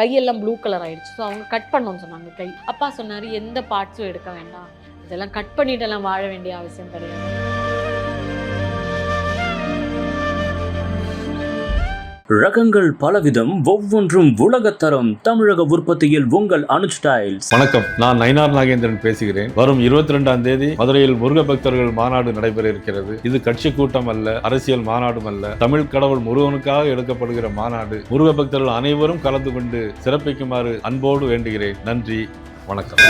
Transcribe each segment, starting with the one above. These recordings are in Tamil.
கையெல்லாம் ப்ளூ கலர் ஆயிடுச்சு. ஸோ அவங்க கட் பண்ணோன்னு சொன்னாங்க கை. அப்பா சொன்னார் எந்த பார்ட்ஸும் எடுக்க வேண்டாம். இதெல்லாம் கட் பண்ணிட்டு எல்லாம் வாழ வேண்டிய அவசியம் கிடையாது. ரகங்கள் பலவிதம் ஒவ்வொன்றும் உலகத்தரம் தமிழக உற்பத்தியில் உங்கள் அனுஜ் ஸ்டைல்ஸ் வணக்கம். நான் நயினார் நாகேந்திரன் பேசுகிறேன். வரும் இருபத்தி ரெண்டாம் தேதி மதுரையில் முருக பக்தர்கள் மாநாடு நடைபெற இருக்கிறது இது கட்சி கூட்டம் அல்ல அரசியல் மாநாடும் அல்ல. தமிழ் கடவுள் முருகனுக்காக எடுக்கப்படுகிற மாநாடு. முருக பக்தர்கள் அனைவரும் கலந்து கொண்டு சிறப்பிக்குமாறு அன்போடு வேண்டுகிறேன். நன்றி. வணக்கம்.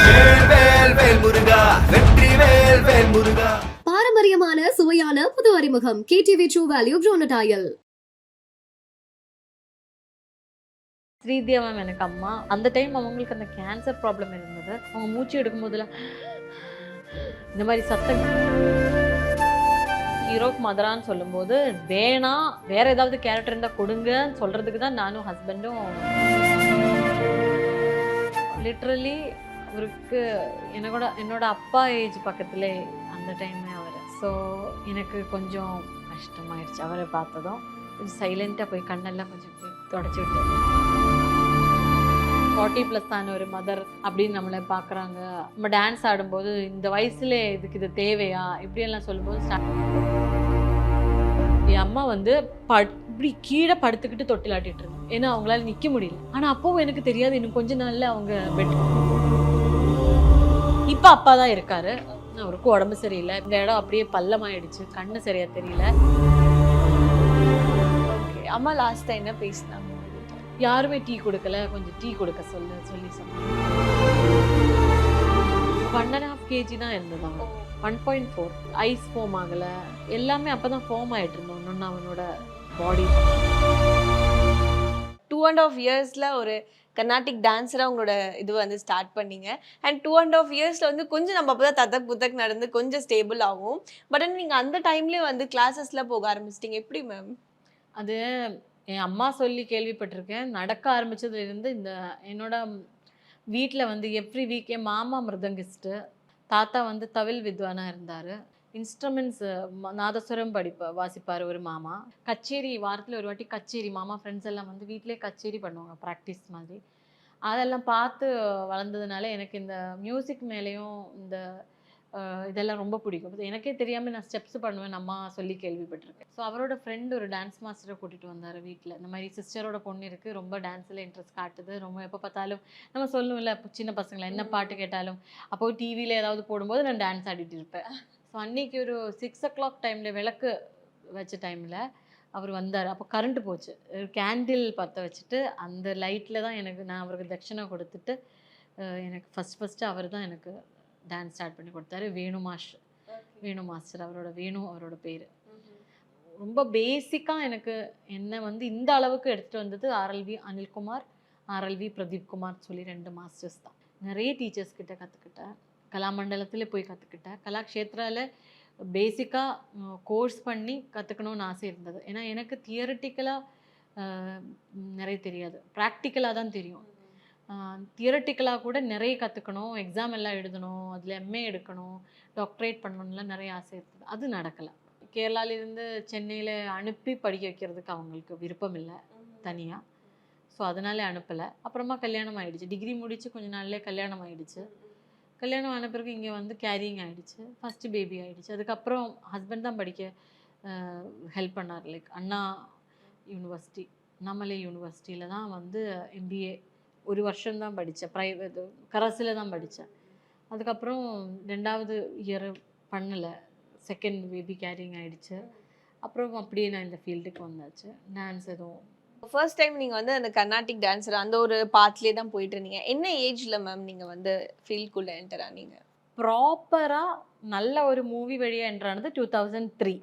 வேல் வேல் முருகா வெற்றி வேல் வேல் முருகா பாரம்பரியமான சுவையான புது அறிமுகம். KTV true value prenatal Srithiya ma'am எனக்கு அம்மா. அந்த டைம் அவங்களுக்கு அந்த கேன்சர் ப்ராப்ளம் இருந்தது. அவங்க மூச்சு எடுக்கும் போதெல்லாம் இந்த மாதிரி சத்தம் ஹீரோக்கு மதரான்னு சொல்லும்போது வேணாம் வேற ஏதாவது கேரக்டர் இருந்தால் கொடுங்கன்னு சொல்றதுக்கு தான் நானும் ஹஸ்பண்டும் லிட்ரலி அவருக்கு என்னோட என்னோட அப்பா ஏஜ் பக்கத்துல அந்த டைமே அவர். ஸோ எனக்கு கொஞ்சம் கஷ்டமாயிடுச்சு அவரை பார்த்ததும் கொஞ்சம் சைலண்ட்டாக போய் கண்ணெல்லாம் கொஞ்சம் போய் தொடச்சி விட்டேன். ஃபார்ட்டி ப்ளஸ் ஆன ஒரு மதர் அப்படின்னு நம்மளை பார்க்குறாங்க. நம்ம டான்ஸ் ஆடும்போது இந்த வயசுல இதுக்கு இது தேவையா? இப்படியெல்லாம் சொல்லும்போது என் அம்மா வந்து ப இப்படி கீழே படுத்துக்கிட்டு தொட்டிலாட்டிட்டு இருந்தோம் ஏன்னா அவங்களால நிற்க முடியல. ஆனால் அப்பவும் எனக்கு தெரியாது. இன்னும் கொஞ்ச நாளில் அவங்க பெட் இப்போ அப்பா தான் இருக்காரு. அவருக்கும் உடம்பு சரியில்லை. இந்த இடம் அப்படியே பள்ளமாயிடுச்சு. கண்ணு சரியா தெரியல. ஓகே அம்மா லாஸ்ட் என்ன பேசினாங்க? யாருமே டீ கொடுக்கல கொஞ்சம் டீ கொடுக்க சொல்லு சொல்லி சொன்னாங்க ஒன் அண்ட் ஹாஃப் கேஜி தான் இருந்தது one point four ice form ஆகலை. எல்லாமே அப்போ தான் ஃபார்ம் ஆகிட்டு இருந்தோம் ஒன்று அவனோட பாடி டூ அண்ட் ஆஃப் இயர்ஸ்ல ஒரு கர்நாடிக் டான்ஸராக உங்களோட இது வந்து ஸ்டார்ட் பண்ணீங்க. அண்ட் டூ அண்ட் ஆஃப் இயர்ஸ்ல வந்து கொஞ்சம் நம்ம அப்போ தான் தத்தக் புத்தக் நடந்து கொஞ்சம் ஸ்டேபிள் ஆகும். பட் ஆனால் நீங்கள் அந்த டைம்லேயே வந்து கிளாஸஸ்ல போக ஆரம்பிச்சிட்டீங்க. எப்படி மேம் அது என் அம்மா சொல்லி கேள்விப்பட்டிருக்கேன். நடக்க ஆரம்பித்ததுலேருந்து இந்த என்னோட வீட்டில் வந்து எவ்ரி வீக் என் மாமா மிருதங்கிஸ்ட்டு தாத்தா வந்து தவில் வித்வானாக இருந்தார். இன்ஸ்ட்ருமெண்ட்ஸ் நாதஸ்வரம் படிப்ப வாசிப்பார் ஒரு மாமா. கச்சேரி வாரத்தில் ஒரு வாட்டி கச்சேரி மாமா ஃப்ரெண்ட்ஸ் எல்லாம் வந்து வீட்டிலே கச்சேரி பண்ணுவாங்க ப்ராக்டிஸ் மாதிரி. அதெல்லாம் பார்த்து வளர்ந்ததுனால எனக்கு இந்த மியூசிக் மேலேயும் இந்த இதெல்லாம் ரொம்ப பிடிக்கும். எனக்கே தெரியாமல் நான் ஸ்டெப்ஸ் பண்ணுவேன் அம்மா சொல்லி கேள்விப்பட்டிருக்கேன். ஸோ அவரோட ஃப்ரெண்டு ஒரு டான்ஸ் மாஸ்டரை கூட்டிகிட்டு வந்தார் வீட்டில் இந்த மாதிரி சிஸ்டரோட பொண்ணு இருக்குது ரொம்ப டான்ஸில் இன்ட்ரெஸ்ட் காட்டுது. ரொம்ப எப்போ பார்த்தாலும் நம்ம சொல்லுவோம்ல சின்ன பசங்களை என்ன பாட்டு கேட்டாலும்? அப்போ டிவியில் ஏதாவது போடும்போது நான் டான்ஸ் ஆடிட்டு இருப்பேன். ஸோ அன்னைக்கு ஒரு சிக்ஸ் ஓ கிளாக் டைமில் விளக்கு வச்ச டைமில் அவர் வந்தார். அப்போ கரண்ட் போச்சு. கேண்டில் பற்ற வச்சுட்டு அந்த லைட்டில் தான் எனக்கு நான் அவருக்கு தட்சணை கொடுத்துட்டு எனக்கு ஃபஸ்ட் ஃபஸ்ட்டு அவர் தான் எனக்கு டான்ஸ் ஸ்டார்ட் பண்ணி கொடுத்தாரு. வேணு மாஸ்டர். வேணு மாஸ்டர் அவரோட வேணு அவரோட பேர். ரொம்ப பேசிக்காக எனக்கு என்ன வந்து இந்த அளவுக்கு எடுத்துகிட்டு வந்தது ஆர்எல்வி அனில்குமார் ஆர்எல்வி பிரதீப் குமார் சொல்லி ரெண்டு மாஸ்டர்ஸ் தான். நிறைய டீச்சர்ஸ் கிட்ட கற்றுக்கிட்டேன் கலாமண்டலத்தில் போய் கற்றுக்கிட்டேன் கலாக்ஷேத்ராவில் பேசிக்காக கோர்ஸ் பண்ணி கற்றுக்கணும்னு ஆசை இருந்தது. ஏன்னா எனக்கு தியரட்டிக்கலாக நிறைய தெரியாது. ப்ராக்டிக்கலாக தான் தெரியும். தியரட்டிக்கலாக கூட நிறைய கற்றுக்கணும் எக்ஸாம் எல்லாம் எழுதணும். அதில் எம்ஏ எடுக்கணும். டாக்டரேட் பண்ணணும்லாம் நிறைய ஆசை இருந்தது அது நடக்கலை. கேரளாவிலேருந்து சென்னையில் அனுப்பி படிக்க வைக்கிறதுக்கு அவங்களுக்கு விருப்பம் இல்லை தனியாக ஸோ அதனாலே அனுப்பலை. அப்புறமா கல்யாணம் ஆயிடுச்சு. டிகிரி முடிச்சு கொஞ்ச நாள்லேயே கல்யாணம் ஆயிடுச்சு. கல்யாணம் ஆன பிறகு இங்கே வந்து கேரிங் ஆயிடுச்சு. ஃபஸ்ட்டு பேபி ஆயிடுச்சு. அதுக்கப்புறம் ஹஸ்பண்ட் தான் படிக்க ஹெல்ப் பண்ணார். லைக் அண்ணா யூனிவர்சிட்டி அண்ணாமலை யூனிவர்சிட்டியில் தான் வந்து எம்பிஏ ஒரு வருஷம்தான் படித்தேன். ப்ரைவேட் கரஸில் தான் படித்தேன். அதுக்கப்புறம் ரெண்டாவது இயர் பண்ணலை. செகண்ட் பேபி கேரிங் ஆயிடுச்சு. அப்புறம் அப்படியே நான் இந்த ஃபீல்டுக்கு வந்தாச்சு. டான்ஸ் எதுவும். ஃபர்ஸ்ட் டைம் நீங்கள் வந்து அந்த கர்நாடிக் டான்ஸர் அந்த ஒரு பாத்லேயே தான் போயிட்டு இருந்தீங்க. என்ன ஏஜ்ல மேம் நீங்கள் வந்து ஃபீல்டுக்குள்ளே என்டர் ஆனீங்க? ப்ராப்பராக நல்ல ஒரு மூவி வழியாக என்ட்ரானது டூ தௌசண்ட் த்ரீ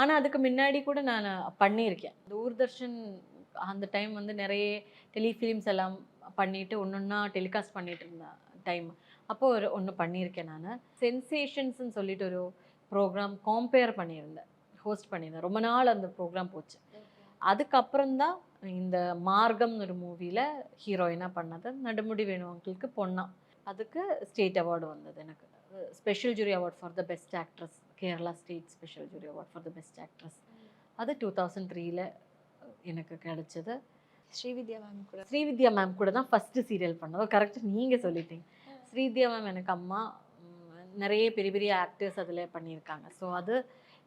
ஆனால் அதுக்கு முன்னாடி கூட நான் பண்ணியிருக்கேன். தூர்தர்ஷன் அந்த டைம் வந்து நிறைய டெலிஃபிலிம்ஸ் எல்லாம் பண்ணிட்டு ஒன்று ஒன்றா டெலிகாஸ்ட் பண்ணிட்டு இருந்தேன் டைம் அப்போது ஒரு ஒன்று பண்ணியிருக்கேன் நான். சென்சேஷன்ஸ்னு சொல்லிட்டு ஒரு ப்ரோக்ராம் காம்பேர் பண்ணியிருந்தேன். ஹோஸ்ட் பண்ணியிருந்தேன். ரொம்ப நாள் அந்த ப்ரோக்ராம் போச்சு. அதுக்கப்புறம் தான் இந்த மார்க்கம்னு ஒரு மூவியில் ஹீரோயினாக பண்ணது நடுமுடி வேணு அங்கிளுக்கு பொண்ணா. அதுக்கு ஸ்டேட் அவார்டு வந்தது எனக்கு. Special jury award for the best actress Kerala state special jury award for the best actress அது டூ தௌசண்ட் த்ரீயில் எனக்கு கிடச்சது. ஸ்ரீவித்யா மேம் கூட. ஸ்ரீவித்யா மேம் கூட தான் ஃபஸ்ட்டு சீரியல் பண்ணோம். கரெக்டாக நீங்கள் சொல்லிட்டீங்க. ஸ்ரீவித்யா மேம் எனக்கு அம்மா நிறைய பெரிய பெரிய ஆக்டர்ஸ் அதில் பண்ணியிருக்காங்க. ஸோ அது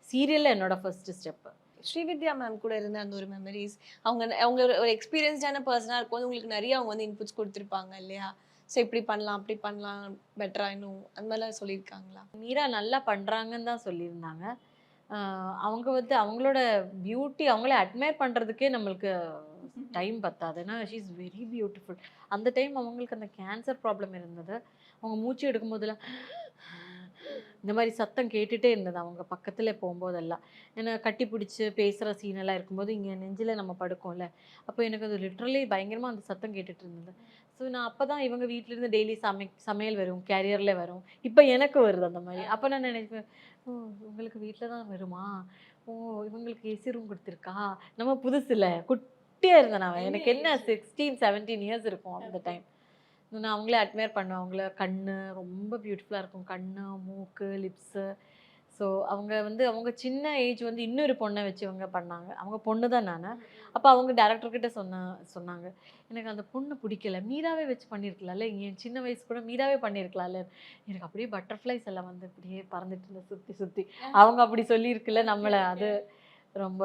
சீரியலில் என்னோட ஃபர்ஸ்ட் ஸ்டெப்பு ஸ்ரீவித்யா மேம் கூட இருந்த அந்த ஒரு மெமரிஸ் அவங்க அவங்க ஒரு- எக்ஸ்பீரியன்ஸ்டான பர்சனாக இருக்கும்போது உங்களுக்கு நிறைய அவங்க வந்து இன்புட்ஸ் கொடுத்துருப்பாங்க இல்லையா? ஸோ இப்படி பண்ணலாம் அப்படி பண்ணலாம் பெட்டரா இன்னும் அந்த மாதிரிலாம் சொல்லியிருக்காங்களா? மீரா நல்லா பண்ணுறாங்கன்னு தான் சொல்லியிருந்தாங்க. அவங்க வந்து அவங்களோட பியூட்டி அவங்கள அட்மையர் பண்ணுறதுக்கே நம்மளுக்கு டைம் பத்தாது. ஏன்னா ஷீ இஸ் வெரி பியூட்டிஃபுல் அந்த டைம் அவங்களுக்கு அந்த கேன்சர் ப்ராப்ளம் இருந்தது. அவங்க மூச்சு எடுக்கும் போதெல்லாம் இந்த மாதிரி சத்தம் கேட்டுகிட்டே இருந்தது. அவங்க பக்கத்தில் போகும்போதெல்லாம். ஏன்னா கட்டி பிடிச்சி பேசுகிற சீனெல்லாம் இருக்கும்போது இங்கே நெஞ்சில் நம்ம படுக்கோம்ல. அப்போ எனக்கு அது லிட்ரலி பயங்கரமாக அந்த சத்தம் கேட்டுட்டு இருந்தது. ஸோ நான் அப்போ தான் இவங்க வீட்டிலேருந்து டெய்லி சமை சமையல் வரும் கேரியரில் வரும். இப்போ எனக்கு வருது அந்த மாதிரி. அப்போ நான் நினைப்பேன் ஓ உங்களுக்கு வீட்டில் தான் வருமா? ஓ இவங்களுக்கு ஏசி ரூம் கொடுத்துருக்கா? நம்ம புதுசுல குட்டியாக இருந்தேன் நான். எனக்கு என்ன சிக்ஸ்டீன் செவன்டீன் இயர்ஸ் இருக்கும் அந்த டைம் நான் அவங்களே அட்மையர் பண்ணுவேன். அவங்கள கண்ணு ரொம்ப பியூட்டிஃபுல்லாக இருக்கும். கண்ணு மூக்கு லிப்ஸு ஸோ அவங்க வந்து அவங்க சின்ன ஏஜ் வந்து இன்னொரு பொண்ணை வச்சு இவங்க பண்ணாங்க. அவங்க பொண்ணு தான் நான். அப்போ அவங்க டேரக்டர்கிட்ட சொன்ன சொன்னாங்க. எனக்கு அந்த பொண்ணு பிடிக்கல. மீராவே வச்சு பண்ணியிருக்கலாம்ல என் சின்ன வயசு கூட மீராவே பண்ணியிருக்கலாம்ல எனக்கு அப்படியே பட்டர்ஃப்ளைஸ் எல்லாம் வந்து இப்படியே பறந்துட்டு இருந்தது. சுற்றி சுற்றி அவங்க அப்படி சொல்லியிருக்குல்ல நம்மளை அது ரொம்ப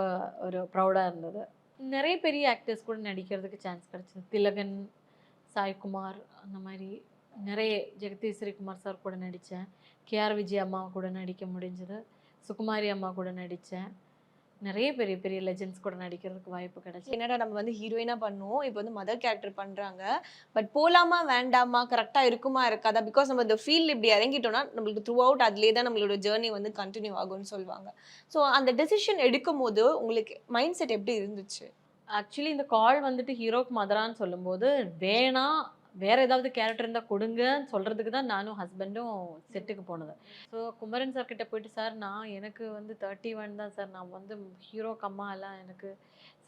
ஒரு ப்ரௌடாக இருந்தது. நிறைய பெரிய ஆக்டர்ஸ் கூட நடிக்கிறதுக்கு சான்ஸ் கிடச்சிது. திலகன் சாய்குமார் அந்த மாதிரி நிறைய ஜெகதீஸ்வரி ஸ்ரீகுமார் சார் கூட நடித்தேன் கேஆர் விஜய் அம்மா கூட நடிக்க முடிஞ்சது. சுகுமாரி அம்மா கூட நடித்தேன் நிறைய பெரிய பெரிய லெஜெண்ட்ஸ் கூட நடிக்கிறதுக்கு வாய்ப்பு கிடைச்சி என்னடா நம்ம வந்து ஹீரோயினா பண்ணுவோம். இப்போ வந்து மதர் கேரக்டர் பண்றாங்க. பட் போலாமா வேண்டாமா கரெக்டா இருக்குமா இருக்காதா? பிகாஸ் நம்ம இந்த ஃபீல்ட் இப்படி இறங்கிட்டோம்னா நம்மளுக்கு த்ரூ அவுட் அதுலேயே தான் நம்மளோட ஜேர்னி வந்து கண்டினியூ ஆகும்னு சொல்லுவாங்க. ஸோ அந்த டெசிஷன் எடுக்கும் போது உங்களுக்கு மைண்ட் செட் எப்படி இருந்துச்சு? ஆக்சுவலி இந்த கால் வந்துட்டு ஹீரோக்கு மதரான்னு சொல்லும்போது வேணாம் வேற ஏதாவது கேரக்டர் இருந்தால் கொடுங்கன்னு சொல்கிறதுக்கு தான் நானும் ஹஸ்பண்டும் செட்டுக்கு போனது. ஸோ குமரன் சார் கிட்ட போயிட்டு சார் நான் எனக்கு வந்து தேர்ட்டி ஒன் தான் சார் நான் வந்து ஹீரோக்கு அம்மா எல்லாம் எனக்கு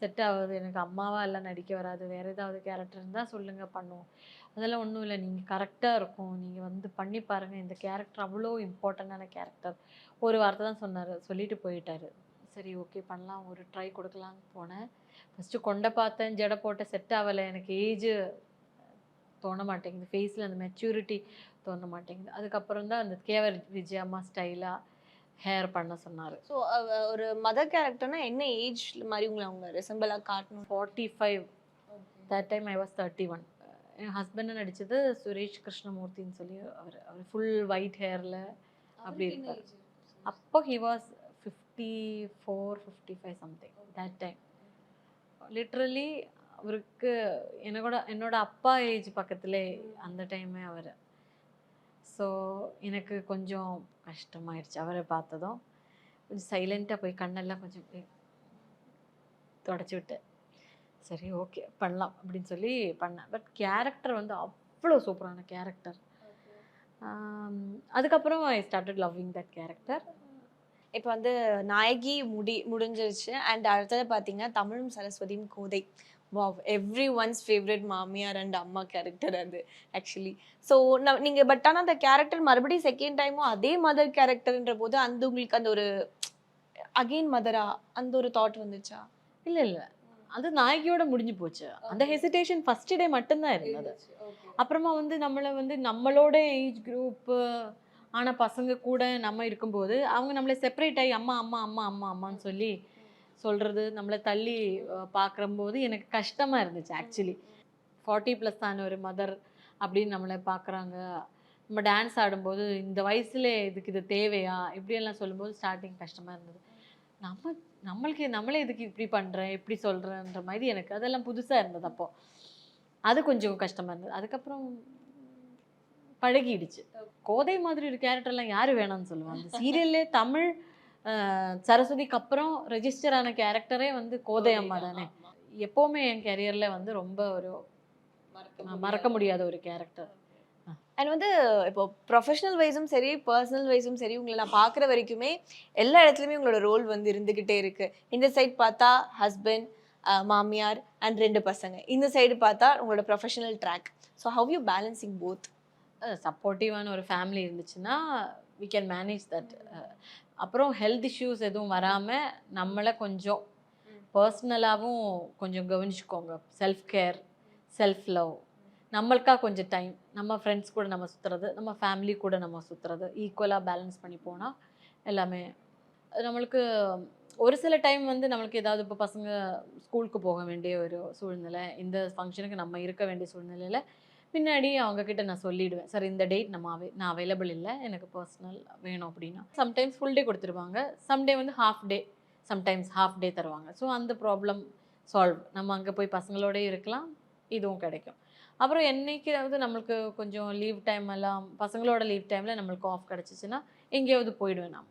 செட் ஆகுது. எனக்கு அம்மாவா எல்லாம் நடிக்க வராது. வேற ஏதாவது கேரக்டர் இருந்தால் சொல்லுங்க பண்ணுவோம். அதெல்லாம் ஒன்றும் இல்லை. நீங்கள் கரெக்டாக இருக்கும். நீங்கள் வந்து பண்ணி பாருங்கள் இந்த கேரக்டர் அவ்வளோ இம்பார்ட்டண்ட்டான கேரக்டர் ஒரு வார்த்தை தான் சொன்னார். சொல்லிட்டு போயிட்டார். சரி ஓகே பண்ணலாம். ஒரு ட்ரை கொடுக்கலான்னு போனேன். ஃபஸ்ட்டு கொண்டை பார்த்தேன். ஜடை போட்ட செட் ஆகலை. எனக்கு ஏஜ் தோண மாட்டேங்குது ஃபேஸில் அந்த மெச்சூரிட்டி தோண மாட்டேங்குது அதுக்கப்புறம் தான் அந்த கேவர் விஜயம்மா ஸ்டைலாக ஹேர் பண்ண சொன்னார். ஸோ ஒரு மதர் கேரக்டர்னா என்ன ஏஜ் மாதிரி உங்களை அவங்க ரிசம்பிளாக காட்டணும்? Forty five that time I was thirty one என் ஹஸ்பண்டை நடித்தது சுரேஷ் கிருஷ்ணமூர்த்தின்னு சொல்லி அவர் அவர் ஃபுல் ஒயிட் ஹேரில் அப்படி இருப்பார் அப்போ he was fifty four fifty five something that time literally அவருக்கு என்னோட என்னோட அப்பா ஏஜ் பக்கத்துலே அந்த டைமே அவர். ஸோ எனக்கு கொஞ்சம் கஷ்டமாயிடுச்சு அவரை பார்த்ததும். கொஞ்சம் சைலண்ட்டாக போய் கண்ணெல்லாம் கொஞ்சம் தொடச்சி விட்டேன் சரி ஓகே பண்ணலாம் அப்படின்னு சொல்லி பண்ணேன். பட் கேரக்டர் வந்து அவ்வளோ சூப்பரான கேரக்டர் அதுக்கப்புறம் I started loving that character இப்போ வந்து நாயகி முடி முடிஞ்சிருச்சு. அண்ட் அடுத்தது பார்த்தீங்கன்னா தமிழும் சரஸ்வதியும் கோதை. வாவ் எவ்ரி ஒன்ஸ் ஃபேவரட் மாமியார் அண்ட் அம்மா கேரக்டர் அது ஆக்சுவலி ஸோ நீங்கள் பட் ஆனால் அந்த கேரக்டர் மறுபடியும் செகண்ட் டைமும் அதே மதர் கேரக்டர்ன்ற போது அந்த உங்களுக்கு அந்த ஒரு அகெயின் மதரா அந்த ஒரு தாட் வந்துச்சா? இல்லை இல்லை. அது நாயகியோட முடிஞ்சு போச்சு. அந்த ஹெசிடேஷன் ஃபர்ஸ்ட் டே மட்டும்தான் இருந்தது. அப்புறமா வந்து நம்மளை வந்து நம்மளோட ஏஜ் குரூப்பு ஆன பசங்க கூட நம்ம இருக்கும்போது அவங்க நம்மளை செப்பரேட் ஆகி அம்மா அம்மா அம்மா அம்மா அம்மான்னு சொல்லி சொல்கிறது நம்மளை தள்ளி பார்க்குறம்போது எனக்கு கஷ்டமாக இருந்துச்சு ஆக்சுவலி ஃபார்ட்டி ப்ளஸ் ஆன ஒரு மதர் அப்படின்னு நம்மளை பார்க்குறாங்க நம்ம டான்ஸ் ஆடும்போது இந்த வயசுல இதுக்கு இது தேவையா? இப்படியெல்லாம் சொல்லும்போது ஸ்டார்டிங் கஷ்டமாக இருந்தது. நம்ம நம்மளுக்கு நம்மளே இதுக்கு இப்படி பண்ணுறேன் இப்படி சொல்கிறேன்ற மாதிரி எனக்கு அதெல்லாம் புதுசாக இருந்தது அப்போது அது கொஞ்சம் கஷ்டமாக இருந்தது. அதுக்கப்புறம் பழகிடுச்சு. கோதை மாதிரி ஒரு கேரக்டர்லாம் யார் வேணாம்னு சொல்லுவாங்க. சீரியல்லே தமிழ் சரஸ்வதிக்கு அப்புறம் ரெஜிஸ்டர் ஆன கேரக்டரே வந்து கோதை அம்மா தானே. எப்போவுமே என் கெரியரில் வந்து ரொம்ப ஒரு மறக்க முடியாத ஒரு கேரக்டர் அண்ட் வந்து இப்போ ப்ரொஃபஷனல் வைஸும் சரி பர்சனல் வைஸும் சரி உங்களை நான் பார்க்குற வரைக்குமே எல்லா இடத்துலையுமே உங்களோட ரோல் வந்து இருந்துக்கிட்டே இருக்கு. இந்த சைடு பார்த்தா ஹஸ்பண்ட் மாமியார் அண்ட் ரெண்டு பசங்க. இந்த சைடு பார்த்தா உங்களோட professional track so how you balancing both சப்போர்ட்டிவான ஒரு ஃபேமிலி இருந்துச்சுன்னா வி கேன் மேனேஜ் தட் அப்புறம் ஹெல்த் இஷ்யூஸ் எதுவும் வராமல் நம்மளை கொஞ்சம் பர்சனலாகவும் கொஞ்சம் கவனிச்சுக்கோங்க. செல்ஃப் கேர் செல்ஃப் லவ் நம்மளுக்காக கொஞ்சம் டைம் நம்ம ஃப்ரெண்ட்ஸ் கூட நம்ம சுற்றுறது நம்ம ஃபேமிலி கூட நம்ம சுற்றுறது ஈக்குவலாக பேலன்ஸ் பண்ணி போனால் எல்லாமே அது நம்மளுக்கு ஒரு சில டைம் வந்து நம்மளுக்கு ஏதாவது இப்போ பசங்க ஸ்கூலுக்கு போக வேண்டிய ஒரு சூழ்நிலை இந்த ஃபங்க்ஷனுக்கு நம்ம இருக்க வேண்டிய சூழ்நிலையில் பின்னாடி அவங்க கிட்ட நான் சொல்லிடுவேன். சார் இந்த டேட் நம்ம அவை நான் அவைலபிள் இல்லை. எனக்கு பர்சனல் வேணும் அப்படின்னா. சம்டைம்ஸ் ஃபுல் டே கொடுத்துருவாங்க. சம்டே வந்து half day sometimes half day தருவாங்க. ஸோ அந்த ப்ராப்ளம் சால்வ் நம்ம அங்கே போய் பசங்களோடய இருக்கலாம். இதுவும் கிடைக்கும். அப்புறம் என்னைக்காவது நம்மளுக்கு கொஞ்சம் லீவ் டைம் எல்லாம் பசங்களோட லீவ் டைமில் நம்மளுக்கு ஆஃப் கிடச்சிச்சின்னா எங்கேயாவது போயிடுவேன் நான்.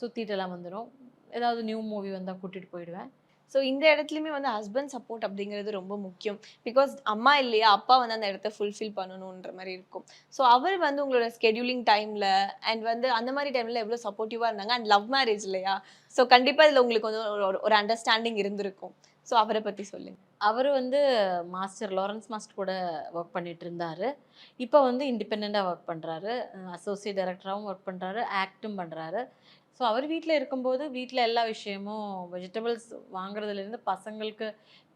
சுற்றிட்டு எல்லாம் வந்துடும் ஏதாவது நியூ மூவி வந்தால் கூட்டிகிட்டு போயிடுவேன். ஸோ இந்த இடத்துலையுமே வந்து ஹஸ்பண்ட் சப்போர்ட் அப்படிங்கிறது ரொம்ப முக்கியம். பிகாஸ் அம்மா இல்லையா அப்பா வந்து அந்த இடத்த ஃபுல்ஃபில் பண்ணணுன்ற மாதிரி இருக்கும். ஸோ அவர் வந்து உங்களோட ஸ்கெடியூலிங் டைமில் அண்ட் வந்து அந்த மாதிரி டைமில் எவ்வளோ சப்போர்ட்டிவாக இருந்தாங்க அண்ட் லவ் மேரேஜ் இல்லையா? ஸோ கண்டிப்பாக இதில் உங்களுக்கு வந்து ஒரு- ஒரு அண்டர்ஸ்டாண்டிங் இருந்திருக்கும். ஸோ அவரை பற்றி சொல்லுங்க. அவர் வந்து மாஸ்டர் லாரன்ஸ் மாஸ்டர் கூட ஒர்க் பண்ணிட்டு இருந்தார். இப்போ வந்து இண்டிபெண்ட்டாக ஒர்க் பண்ணுறாரு அசோசியேட் டைரக்டராகவும் ஒர்க் பண்ணுறாரு ஆக்டும் பண்ணுறாரு ஸோ அவர் வீட்டில் இருக்கும்போது வீட்டில் எல்லா விஷயமும் வெஜிடபிள்ஸ் வாங்குறதுலேருந்து பசங்களுக்கு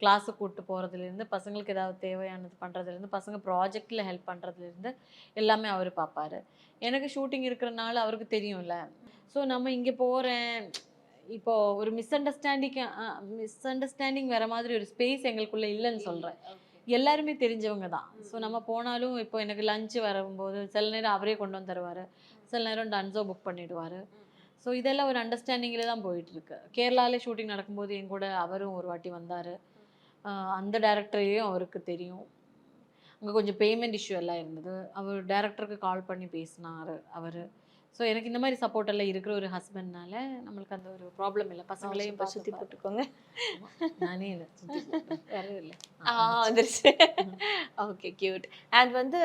கிளாஸுக்கு கூப்பிட்டு போகிறதுலேருந்து பசங்களுக்கு ஏதாவது தேவையானது பண்ணுறதுலேருந்து பசங்க ப்ராஜெக்டில் ஹெல்ப் பண்ணுறதுலேருந்து எல்லாமே அவர் பார்ப்பாரு எனக்கு ஷூட்டிங் இருக்கிறனால அவருக்கு தெரியும்ல. ஸோ நம்ம இங்கே போகிறேன் இப்போ ஒரு மிஸ் அண்டர்ஸ்டாண்டிங் மிஸ் அண்டர்ஸ்டாண்டிங் வர மாதிரி ஒரு ஸ்பேஸ் எங்களுக்குள்ள இல்லைன்னு சொல்கிறேன் எல்லாருமே தெரிஞ்சவங்க தான். ஸோ நம்ம போனாலும் இப்போ எனக்கு லஞ்சு வரும்போது சில நேரம் அவரே கொண்டு வந்து தருவார். சில நேரம் டன்ஸோ புக் பண்ணிடுவார். ஸோ இதெல்லாம் ஒரு அண்டர்ஸ்டாண்டிங்கில் தான் போயிட்டுருக்கு. கேரளாலே ஷூட்டிங் நடக்கும்போது என் கூட அவரும் ஒரு வாட்டி வந்தார். அந்த டேரக்டரையும் அவருக்கு தெரியும். அங்கே கொஞ்சம் பேமெண்ட் இஷ்யூ எல்லாம் இருந்தது. அவர் டேரக்டருக்கு கால் பண்ணி பேசினார் அவர். ஸோ எனக்கு இந்த மாதிரி சப்போர்ட் எல்லாம் இருக்கிற ஒரு ஹஸ்பண்ட்னால நம்மளுக்கு அந்த ஒரு ப்ராப்ளம் இல்லை. பசங்களையும் சுற்றி. போட்டுக்கோங்க. நானே இல்லை. வேற இல்லை. ஆ வந்துருச்சு. ஓகே கியூட் அண்ட் வந்து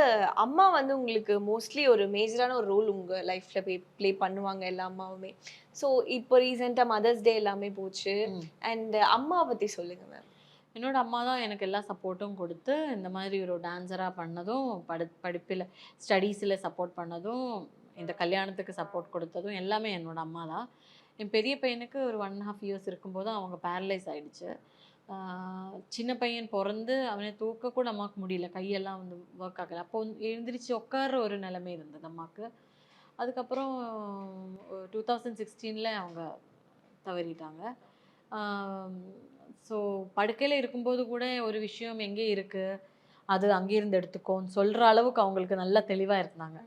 அம்மா வந்து உங்களுக்கு மோஸ்ட்லி ஒரு மேஜரான ஒரு ரோல் உங்கள் லைஃப்பில் ப்ளே ப்ளே பண்ணுவாங்க எல்லா அம்மாவுமே. ஸோ இப்போ ரீசெண்டாக மதர்ஸ் டே எல்லாமே போச்சு. அண்ட் அம்மாவை பற்றி சொல்லுங்க மேம் என்னோட அம்மா தான் எனக்கு எல்லா சப்போர்ட்டும் கொடுத்து இந்த மாதிரி ஒரு டான்ஸராக பண்ணதும் படு படிப்பில் ஸ்டடீஸில் சப்போர்ட் பண்ணதும் இந்த கல்யாணத்துக்கு சப்போர்ட் கொடுத்ததும் எல்லாமே என்னோட அம்மா தான். என் பெரிய பையனுக்கு ஒரு ஒன் அண்ட் ஹாஃப் இயர்ஸ் இருக்கும்போது அவங்க பேரலைஸ் ஆகிடுச்சு சின்ன பையன் பிறந்து அவனை தூக்க கூட அம்மாவுக்கு முடியல. கையெல்லாம் வந்து ஒர்க் ஆகலை. அப்போ வந்து எழுந்திரிச்சு உட்கார ஒரு நிலைமை இருந்தது அம்மாவுக்கு. அதுக்கப்புறம் டூ தௌசண்ட் சிக்ஸ்டீனில் அவங்க தவறிட்டாங்க. ஸோ படுக்கையில் இருக்கும்போது கூட ஒரு விஷயம் எங்கே இருக்குது அது அங்கேருந்து எடுத்துக்கோன்னு சொல்கிற அளவுக்கு அவங்களுக்கு நல்லா தெளிவாக இருந்தாங்க.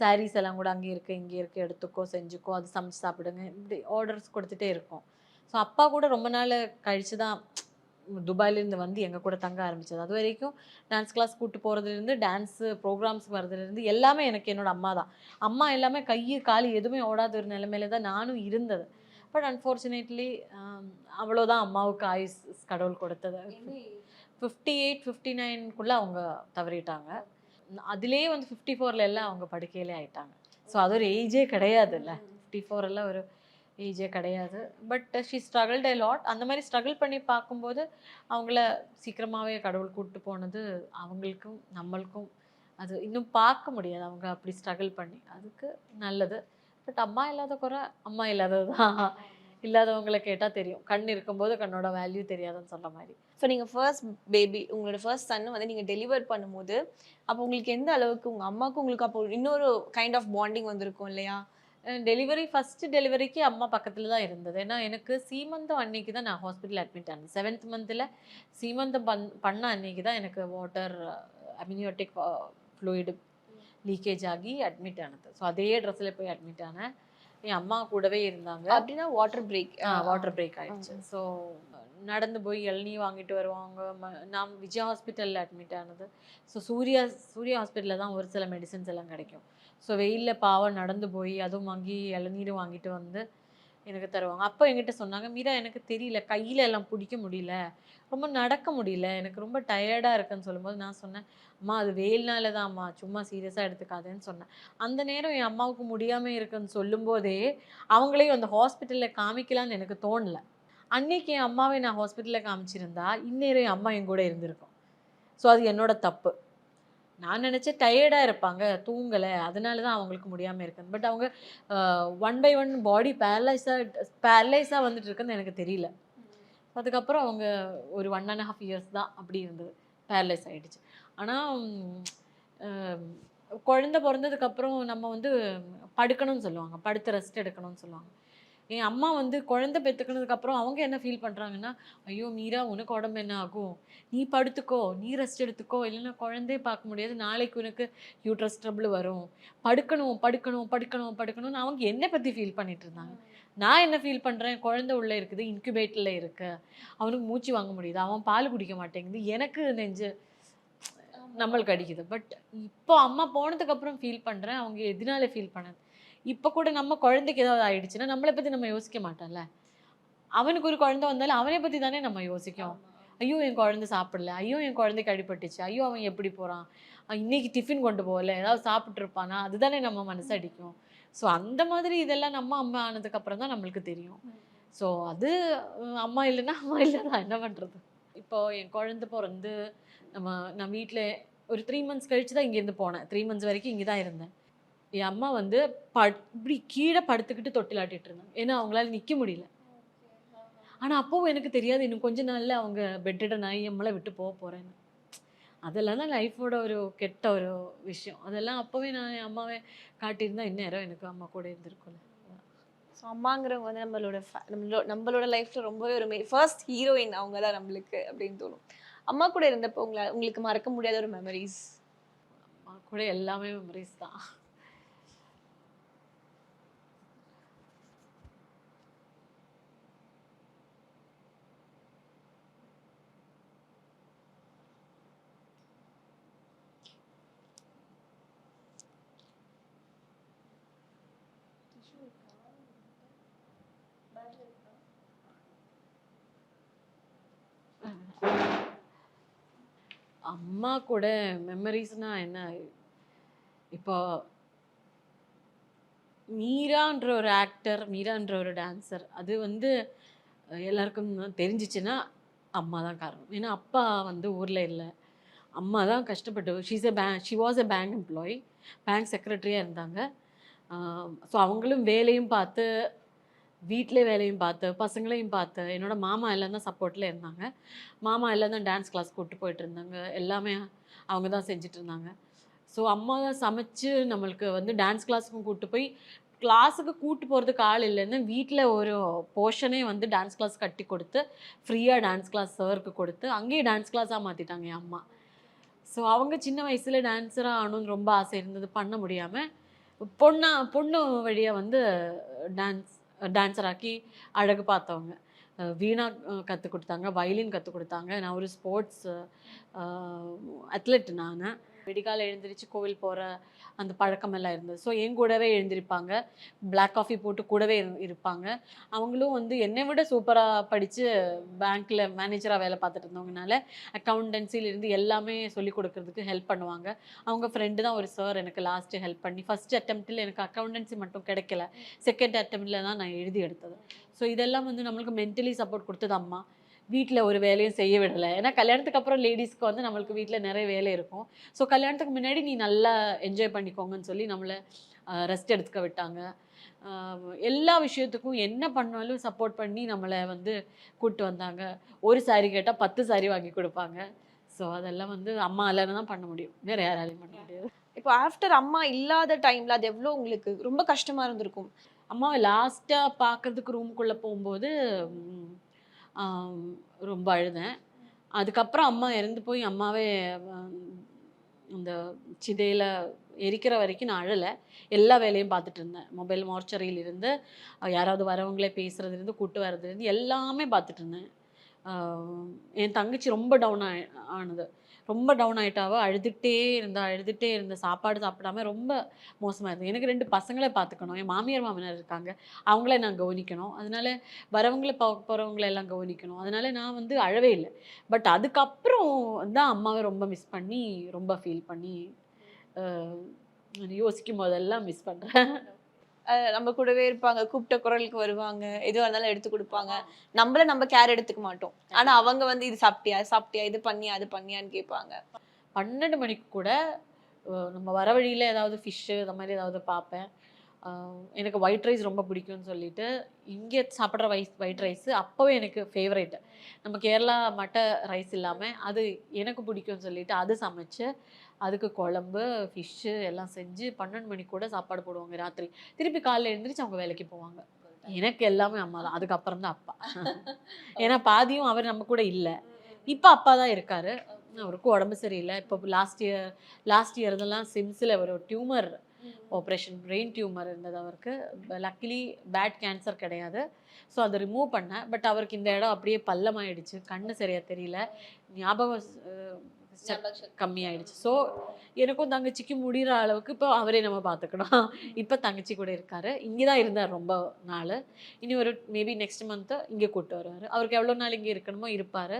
சாரீஸ் எல்லாம் கூட அங்கே இருக்குது இங்கே இருக்குது எடுத்துக்கோ செஞ்சுக்கோ அது சமைச்சு சாப்பிடுங்க இப்படி ஆர்டர்ஸ் கொடுத்துட்டே இருக்கோம். ஸோ அப்பா கூட ரொம்ப நாள் கழிச்சு தான் துபாயிலேருந்து வந்து எங்கள் கூட தங்க ஆரம்பிச்சது. அது வரைக்கும் டான்ஸ் கிளாஸ் கூட்டு போகிறதுலேருந்து டான்ஸு ப்ரோக்ராம்ஸ் வர்றதுலேருந்து எல்லாமே எனக்கு என்னோட அம்மா தான். அம்மா எல்லாமே கை கால் எதுவுமே ஓடாத ஒரு நிலைமையில தான் நானும் இருந்தது. பட் அன்ஃபார்ச்சுனேட்லி அவ்வளோதான் அம்மாவுக்கு ஆயுஸ் கடவுள் கொடுத்தது. ஃபிஃப்டி எயிட் ஃபிஃப்டி நைன்குள்ளே அவங்க தவறிட்டாங்க. அதுலேயே வந்து ஃபிஃப்டி ஃபோரில் எல்லாம் அவங்க படுக்கையிலே ஆயிட்டாங்க. ஸோ அது ஒரு ஏஜே கிடையாது இல்லை ஃபிஃப்டி ஃபோர் எல்லாம் ஒரு ஏஜே கிடையாது but she struggled a lot அந்த மாதிரி ஸ்ட்ரகிள் பண்ணி பார்க்கும்போது அவங்கள சீக்கிரமாகவே கடவுள் கூப்பிட்டு போனது அவங்களுக்கும் நம்மளுக்கும். அது இன்னும் பார்க்க முடியாது அவங்க அப்படி ஸ்ட்ரகிள் பண்ணி. அதுக்கு நல்லது. பட் அம்மா இல்லாத குறை அம்மா இல்லாதது தான் இல்லாதவங்களை கேட்டால் தெரியும். கண் இருக்கும்போது கண்ணோட வேல்யூ தெரியாதுன்னு சொல்கிற மாதிரி. ஸோ நீங்கள் ஃபர்ஸ்ட் பேபி உங்களோட ஃபர்ஸ்ட் சன் வந்து நீங்கள் டெலிவர் பண்ணும்போது அப்போ உங்களுக்கு எந்த அளவுக்கு உங்கள் அம்மாவுக்கு உங்களுக்கு அப்போ இன்னொரு கைண்ட் ஆஃப் பாண்டிங் வந்திருக்கும் இல்லையா? டெலிவரி ஃபஸ்ட்டு டெலிவரிக்கு அம்மா பக்கத்தில் தான் இருந்தது. ஏன்னா எனக்கு சீமந்தம் அன்னைக்கு தான் நான் ஹாஸ்பிட்டல் அட்மிட் ஆனேன். செவன்த் மந்தில் சீமந்தம் பண் பண்ண அன்னைக்கு தான் எனக்கு வாட்டர் அமினியோட்டிக் ஃப்ளூயிடு லீக்கேஜ் ஆகி அட்மிட் ஆனது. ஸோ அதே ட்ரெஸ்ஸில் போய் அட்மிட் ஆனேன். என் அம்மா கூடவே இருந்தாங்க. அப்படின்னா வாட்டர் பிரேக் வாட்டர் பிரேக் ஆயிடுச்சு. ஸோ நடந்து போய் இளநீ வாங்கிட்டு வருவாங்க. நான் விஜயா ஹாஸ்பிட்டலில் அட்மிட் ஆனது. ஸோ சூர்யா சூர்யா ஹாஸ்பிட்டலில் தான் ஒரு சில மெடிசன்ஸ் எல்லாம் கிடைக்கும். ஸோ வெயிலில் பாவம் நடந்து போய் அதுவும் வாங்கி இளநீரும் வாங்கிட்டு வந்து எனக்கு தருவாங்க. அப்போ என்கிட்ட சொன்னாங்க மீரா எனக்கு தெரியல கையில் எல்லாம் பிடிக்க முடியல ரொம்ப நடக்க முடியல எனக்கு ரொம்ப டயர்டாக இருக்குன்னு சொல்லும்போது நான் சொன்னேன் அம்மா அது வெயில்னால தான் அம்மா சும்மா சீரியஸாக எடுத்துக்காதேன்னு சொன்னேன். அந்த நேரம் என் அம்மாவுக்கு முடியாமல் இருக்குன்னு சொல்லும்போதே அவங்களையும் அந்த ஹாஸ்பிட்டலில் காமிக்கலான்னு எனக்கு தோணல. அன்னைக்கு என் அம்மாவை நான் ஹாஸ்பிட்டலில் காமிச்சிருந்தா இந்நேரம் என் அம்மா என் கூட இருந்திருக்கும். ஸோ அது என்னோட தப்பு. நான் நினச்சேன் டயர்டாக இருப்பாங்க தூங்கலை அதனால தான் அவங்களுக்கு முடியாமல் இருக்குது பட் அவங்க ஒன் பை ஒன் பாடி பேரலைஸாக பேரலைஸாக வந்துட்டு இருக்குன்னு எனக்கு தெரியல. அதுக்கப்புறம் அவங்க ஒரு ஒன் அண்ட் ஹாஃப் இயர்ஸ் தான் அப்படி இருந்தது. பேரலைஸ் ஆகிடுச்சு ஆனால் குழந்த பிறந்ததுக்கப்புறம் நம்ம வந்து படுக்கணும்னு சொல்லுவாங்க. படுத்து ரெஸ்ட் எடுக்கணும்னு சொல்லுவாங்க. என் அம்மா வந்து குழந்தை பெற்றுக்கினதுக்கப்புறம் அவங்க என்ன ஃபீல் பண்ணுறாங்கன்னா ஐயோ மீரா உனக்கு உடம்பு என்ன ஆகும்? நீ படுத்துக்கோ நீ ரெஸ்ட் எடுத்துக்கோ. இல்லைன்னா குழந்தைய பார்க்க முடியாது. நாளைக்கு உனக்கு யூட்ரஸ் ட்ரபிள் வரும். படுக்கணும் படுக்கணும் படுக்கணும் படுக்கணும்னு அவங்க என்னை பற்றி ஃபீல் பண்ணிட்டு இருந்தாங்க. நான் என்ன ஃபீல் பண்ணுறேன் குழந்தை உள்ளே இருக்குது இன்குபேட்டரில் இருக்கு. அவனுக்கு மூச்சு வாங்க முடியுது. அவன் பால் குடிக்க மாட்டேங்குது. எனக்கு நெஞ்சு நம்மளுக்கு அடிக்குது. பட் இப்போ அம்மா போனதுக்கப்புறம் ஃபீல் பண்ணுறேன் அவங்க எதனால ஃபீல் பண்ணது இப்போ கூட நம்ம குழந்தைக்கு ஏதாவது ஆயிடுச்சுன்னா நம்மளை பற்றி நம்ம யோசிக்க மாட்டோம்ல. அவனுக்கு ஒரு குழந்தை வந்தாலும் அவனை பற்றி தானே நம்ம யோசிக்கும். ஐயோ என் குழந்தை சாப்பிடல. ஐயோ என் குழந்தைக்கு அடிபட்டுச்சு ஐயோ அவன் எப்படி போகிறான் இன்னைக்கு டிஃபின் கொண்டு போகல. ஏதாவது சாப்பிட்ருப்பானா அதுதானே நம்ம மனசு அடிக்கும். ஸோ அந்த மாதிரி இதெல்லாம் நம்ம அம்மா ஆனதுக்கப்புறம் தான் நம்மளுக்கு தெரியும். ஸோ அது அம்மா இல்லைன்னா அம்மா இல்லைன்னா என்ன பண்ணுறது இப்போ என் குழந்தை பிறந்து நம்ம நான் வீட்டில் ஒரு த்ரீ மந்த்ஸ் கழிச்சு தான் இங்கேருந்து போனேன். த்ரீ மந்த்ஸ் வரைக்கும் இங்கே தான் இருந்தேன். என் அம்மா வந்து பட் இப்படி கீழே படுத்துக்கிட்டு தொட்டிலாட்டிட்டு இருந்தாங்க. ஏன்னா அவங்களால நிற்க முடியல. ஆனால் அப்போவும் எனக்கு தெரியாது. இன்னும் கொஞ்ச நாள்ல அவங்க பெட்டட நாய் நம்மளை விட்டு போக போகிறேன்னு அதெல்லாம் தான் லைஃபோட ஒரு கெட்ட ஒரு விஷயம். அதெல்லாம் அப்போவே நான் என் அம்மாவை காட்டியிருந்தா இந்நேரம் எனக்கு அம்மா கூட இருந்திருக்கும்ல. ஸோ அம்மாங்கிறவங்க வந்து நம்மளோட நம்மளோட நம்மளோட லைஃப்ல ரொம்பவே ஒரு ஃபர்ஸ்ட் ஹீரோயின் அவங்க தான் நம்மளுக்கு அப்படின்னு தோணும். அம்மா கூட இருந்தப்போ உங்களை உங்களுக்கு மறக்க முடியாத ஒரு மெமரிஸ் அம்மா கூட எல்லாமே மெமரிஸ் தான். அம்மா கூட மெமரிஸ்னால் என்ன? இப்போ மீரான்ற ஒரு ஆக்டர் மீரான்ற ஒரு டான்சர் அது வந்து எல்லாருக்கும் தெரிஞ்சிச்சுன்னா அம்மா தான் காரணம். ஏன்னா அப்பா வந்து ஊரில் இல்லை. அம்மா தான் கஷ்டப்பட்டு she's a bank she was a bank employee bank செக்ரட்டரியாக இருந்தாங்க. ஸோ அவங்களும் வேலையும் பார்த்து வீட்டிலே வேலையும் பார்த்து பசங்களையும் பார்த்து என்னோட மாமா எல்லாம் தான் சப்போர்ட்டில் இருந்தாங்க. மாமா எல்லாம் தான் டான்ஸ் கிளாஸ் கூப்பிட்டு போயிட்டு இருந்தாங்க. எல்லாமே அவங்க தான் செஞ்சுட்டு இருந்தாங்க. ஸோ அம்மா தான் சமைச்சு நம்மளுக்கு வந்து டான்ஸ் கிளாஸுக்கும் கூப்பிட்டு போய் கிளாஸுக்கு கூப்பிட்டு போகிறதுக்கு ஆள் இல்லைன்னு வீட்டில் ஒரு போர்ஷனே வந்து டான்ஸ் கிளாஸ் கட்டி கொடுத்து ஃப்ரீயாக டான்ஸ் கிளாஸ் சருக்கு கொடுத்து அங்கேயே டான்ஸ் கிளாஸாக மாற்றிட்டாங்க என் அம்மா. ஸோ அவங்க சின்ன வயசில் டான்ஸராக ஆகணும்னு ரொம்ப ஆசை இருந்தது. பண்ண முடியாமல் பொண்ணா பொண்ணு வழியாக வந்து டான்ஸ் டான்ஸர் ஆக்கி அழகு பார்த்தவங்க. வீணா கற்றுக் கொடுத்தாங்க வயலின் கற்றுக் கொடுத்தாங்க. நான் ஒரு ஸ்போர்ட்ஸ் அத்லெட் நான். விடிகால எழுந்திரிச்சு கோவில் போகிற அந்த பழக்கமெல்லாம் இருந்தது. ஸோ என் கூடவே எழுந்திருப்பாங்க. பிளாக் காஃபி போட்டு கூடவே இரு- இருப்பாங்க. அவங்களும் வந்து என்னை விட சூப்பராக படித்து பேங்க்கில் மேனேஜராக வேலை பார்த்துட்டு இருந்தவங்கனால அக்கௌண்டன்சிலிருந்து எல்லாமே சொல்லி கொடுக்கறதுக்கு ஹெல்ப் பண்ணுவாங்க. அவங்க ஃப்ரெண்டு தான் ஒரு சார் எனக்கு லாஸ்ட்டு ஹெல்ப் பண்ணி ஃபஸ்ட் அட்டம்ப்டில் எனக்கு அக்கௌண்டன்சி மட்டும் கிடைக்கல. செகண்ட் அட்டம்ப்டில் தான் நான் எழுதி எடுத்தது. ஸோ இதெல்லாம் வந்து நம்மளுக்கு மென்டலி சப்போர்ட் கொடுத்தது அம்மா. வீட்டில் ஒரு வேலையும் செய்ய விடலை. ஏன்னா கல்யாணத்துக்கு அப்புறம் லேடிஸ்க்கு வந்து நம்மளுக்கு வீட்டில் நிறைய வேலை இருக்கும். ஸோ கல்யாணத்துக்கு முன்னாடி நீ நல்லா என்ஜாய் பண்ணிக்கோங்கன்னு சொல்லி நம்மளை ரெஸ்ட் எடுத்துக்க விட்டாங்க. எல்லா விஷயத்துக்கும் என்ன பண்ணாலும் சப்போர்ட் பண்ணி நம்மளை வந்து கூப்பிட்டு வந்தாங்க. ஒரு saree கேட்டால் பத்து saree வாங்கி கொடுப்பாங்க. ஸோ அதெல்லாம் வந்து அம்மா இல்லைன்னு தான் பண்ண முடியும். வேற யாராலையும் பண்ண முடியாது. இப்போ ஆஃப்டர் அம்மா இல்லாத டைம்ல அது எவ்வளோ உங்களுக்கு ரொம்ப கஷ்டமா இருந்திருக்கும்? அம்மாவை லாஸ்ட்டாக பார்க்கறதுக்கு ரூமுக்குள்ளே போகும்போது ரொம்ப அழுதேன். அதுக்கப்புறம் அம்மா இறந்து போய் அம்மாவே அந்த இந்த சிதையில் எரிக்கிற வரைக்கும் நான் அழலை. எல்லா வேலையும் பார்த்துட்டு இருந்தேன். மொபைல் மோர்ச்சரியிலிருந்து யாராவது வரவங்களே பேசுகிறதுலேருந்து கூட்டு வர்றதுலேருந்து எல்லாமே பார்த்துட்டு இருந்தேன். என் தங்கச்சி ரொம்ப டவுன் ஆயி ஆனது. ரொம்ப டவுன் ஆயிட்டாவ. அழுதுகிட்டே இருந்தா அழுதுகிட்டே இருந்த சாப்பாடு சாப்பிடாம ரொம்ப மோசமாக இருந்தது. எனக்கு ரெண்டு பசங்களை பார்த்துக்கணும். என் மாமியார் மாமனார் இருக்காங்க. அவங்கள நான் கவனிக்கணும். அதனால வரவங்களை பார்க்க போகிறவங்கள எல்லாம் கவனிக்கணும். அதனால நான் வந்து அழவே இல்லை. பட் அதுக்கப்புறம் தான் அம்மாவை ரொம்ப மிஸ் பண்ணி ரொம்ப ஃபீல் பண்ணி யோசிக்கும் போதெல்லாம் மிஸ் பண்ணுறேன் நம்ம கூடவே இருப்பாங்க கூப்பிட்ட குரலுக்கு வருவாங்க எதுவாக இருந்தாலும் எடுத்து கொடுப்பாங்க. நம்மள நம்ம கேர் எடுத்துக்க மாட்டோம். ஆனா அவங்க வந்து இது சாப்பிட்டியா சாப்பிட்டியா இது பண்ணியா அது பண்ணியான்னு கேட்பாங்க. பன்னெண்டு மணிக்கு கூட நம்ம வர வழியில் ஏதாவது ஃபிஷ்ஷு இந்த மாதிரி ஏதாவது பார்ப்பேன். எனக்கு ஒயிட் ரைஸ் ரொம்ப பிடிக்கும்னு சொல்லிட்டு இங்கே சாப்பிட்ற ரைஸ் ஒயிட் ரைஸ் அப்போவே எனக்கு ஃபேவரேட் நம்ம கேரளா மட்டை ரைஸ் இல்லாமல் அது எனக்கு பிடிக்கும்னு சொல்லிட்டு அது சமைச்சு அதுக்கு குழம்பு ஃபிஷ்ஷு எல்லாம் செஞ்சு பன்னெண்டு மணிக்கு கூட சாப்பாடு போடுவாங்க ராத்திரி. திருப்பி காலைல எழுந்திரிச்சு அவங்க வேலைக்கு போவாங்க. எனக்கு எல்லாமே அம்மா தான். அதுக்கப்புறம் தான் அப்பா. ஏன்னா பாதியும் அவர் நம்ம கூட இல்லை. இப்போ அப்பா தான் இருக்காரு. அவருக்கும் உடம்பு சரியில்லை. இப்போ லாஸ்ட் இயர் லாஸ்ட் இயர் இதெல்லாம் சிம்ஸில் ஒரு டியூமர் ஆப்ரேஷன் பிரெயின் டியூமர் இருந்தது அவருக்கு. லக்கிலி பேட் கேன்சர் கிடையாது. ஸோ அதை ரிமூவ் பண்ணேன். பட் அவருக்கு இந்த இடம் அப்படியே பள்ளமாயிடுச்சு. கண்ணு சரியாக தெரியல. ஞாபகம் கம்மியாயிடுச்சு. ஸோ எனக்கும் தங்கச்சிக்கு முடிகிற அளவுக்கு இப்போ அவரே நம்ம பார்த்துக்கணும் இப்போ தங்கச்சி கூட இருக்காரு. இங்கே தான் இருந்தார் ரொம்ப நாள். இனி ஒரு மேபி நெக்ஸ்ட் மந்த்து இங்கே கூப்பிட்டு வருவார். அவருக்கு எவ்வளோ நாள் இங்கே இருக்கணுமோ இருப்பார்.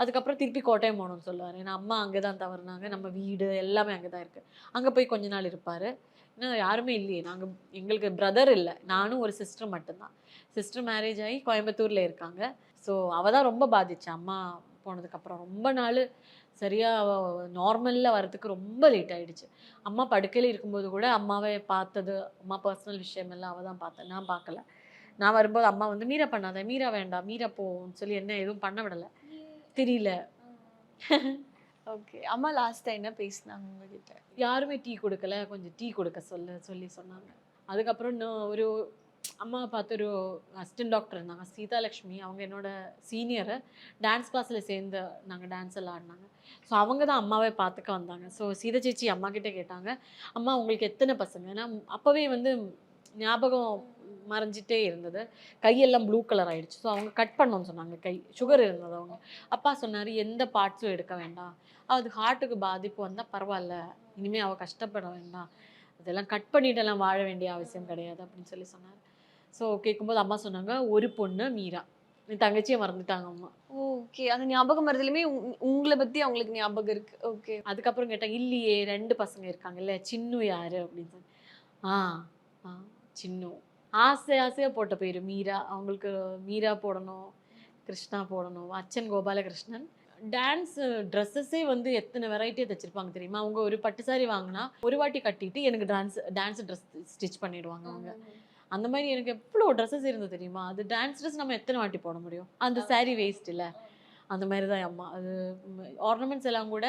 அதுக்கப்புறம் திருப்பி கோட்டையம் போகணும்னு சொல்லுவார். ஏன்னா அம்மா அங்கே தான் தவறுனாங்க. நம்ம வீடு எல்லாமே அங்கே தான் இருக்குது அங்கே போய் கொஞ்ச நாள் இருப்பார். இன்னும் யாருமே இல்லையே. நாங்கள் எங்களுக்கு பிரதர் இல்லை. நானும் ஒரு சிஸ்டர் மட்டும்தான். சிஸ்டர் மேரேஜ் ஆகி கோயம்புத்தூரில் இருக்காங்க. ஸோ அவள் தான் ரொம்ப பாதிச்சா. அம்மா போனதுக்கப்புறம் ரொம்ப நாள் சரியாக நார்மலில் வரதுக்கு ரொம்ப லேட் ஆயிடுச்சு. அம்மா படுக்கையில் இருக்கும்போது கூட அம்மாவை பார்த்தது அம்மா பர்சனல் விஷயம் எல்லாம் அவள் தான் பார்த்தேன் நான் பார்க்கல. நான் வரும்போது அம்மா வந்து மீரா பண்ணாத மீரா வேண்டாம் மீரா போன்னு சொல்லி என்ன எதுவும் பண்ண விடலை. தெரியல. ஓகே அம்மா லாஸ்டா என்ன பேசினாங்க உங்ககிட்ட? யாருமே டீ கொடுக்கல கொஞ்சம் டீ கொடுக்க சொல்ல சொல்லி சொன்னாங்க. அதுக்கப்புறம் இன்னும் ஒரு அம்மா பார்த்து ஒரு அசிஸ்டன்ட் டாக்டர் இருந்தாங்க. சீதாலக்ஷ்மி அவங்க என்னோட சீனியரு டான்ஸ் கிளாஸில் சேர்ந்து நாங்கள் டான்ஸ் எல்லாம் ஆடினாங்க. ஸோ அவங்க தான் அம்மாவை பார்த்துக்க வந்தாங்க. ஸோ சீதா சேச்சி அம்மாக்கிட்ட கேட்டாங்க அம்மா உங்களுக்கு எத்தனை பசங்க? ஏன்னா அப்போவே வந்து ஞாபகம் மறைஞ்சிட்டே இருந்தது. கையெல்லாம் ப்ளூ கலர் ஆகிடுச்சு ஸோ அவங்க கட் பண்ணோன்னு சொன்னாங்க கை சுகர் இருந்தது அவங்க. அப்பா சொன்னார் எந்த பார்ட்ஸும் எடுக்க வேண்டாம். அது ஹார்ட்டுக்கு பாதிப்பு வந்தால் பரவாயில்ல. இனிமேல் அவள் கஷ்டப்பட வேண்டாம். அதெல்லாம் கட் பண்ணிட்டெல்லாம் வாழ வேண்டிய அவசியம் கிடையாது. அப்படின்னு சொல்லி சொன்னார். ஸோ கேட்கும்போது அம்மா சொன்னாங்க ஒரு பொண்ணு மீரா. என் தங்கச்சியை மறந்துட்டாங்க அம்மா. ஓகே அந்த ஞாபகம் மறதிலுமே உங்- உங்களை பத்தி அவங்களுக்கு ஞாபகம் இருக்கு. ஓகே அதுக்கப்புறம் கேட்டாங்க இல்லையே ரெண்டு பசங்க இருக்காங்கல்ல சின்னு யாரு? அப்படின்னு சொல்லி ஆ ஆ சின்னு. ஆசை ஆசையாக போட்ட பேர் மீரா. அவங்களுக்கு மீரா போடணும் கிருஷ்ணா போடணும் அச்சன் கோபாலகிருஷ்ணன். டான்ஸ் ட்ரெஸ்ஸஸே வந்து எத்தனை வெரைட்டியாக தைச்சிருப்பாங்க தெரியுமா? அவங்க ஒரு பட்டு சாரி வாங்கினா ஒரு வாட்டி கட்டிட்டு எனக்கு டான்ஸ் டான்ஸ் ட்ரெஸ் ஸ்டிச் பண்ணிடுவாங்க அவங்க. அந்த மாதிரி எனக்கு எவ்வளோ ட்ரெஸ்ஸஸ் இருந்தது தெரியுமா? அது டான்ஸ் ட்ரெஸ் நம்ம எத்தனை வாட்டி போட முடியும்? அந்த saree வேஸ்ட் இல்லை அந்த மாதிரி தான் அம்மா. அது ஆர்னமெண்ட்ஸ் எல்லாம் கூட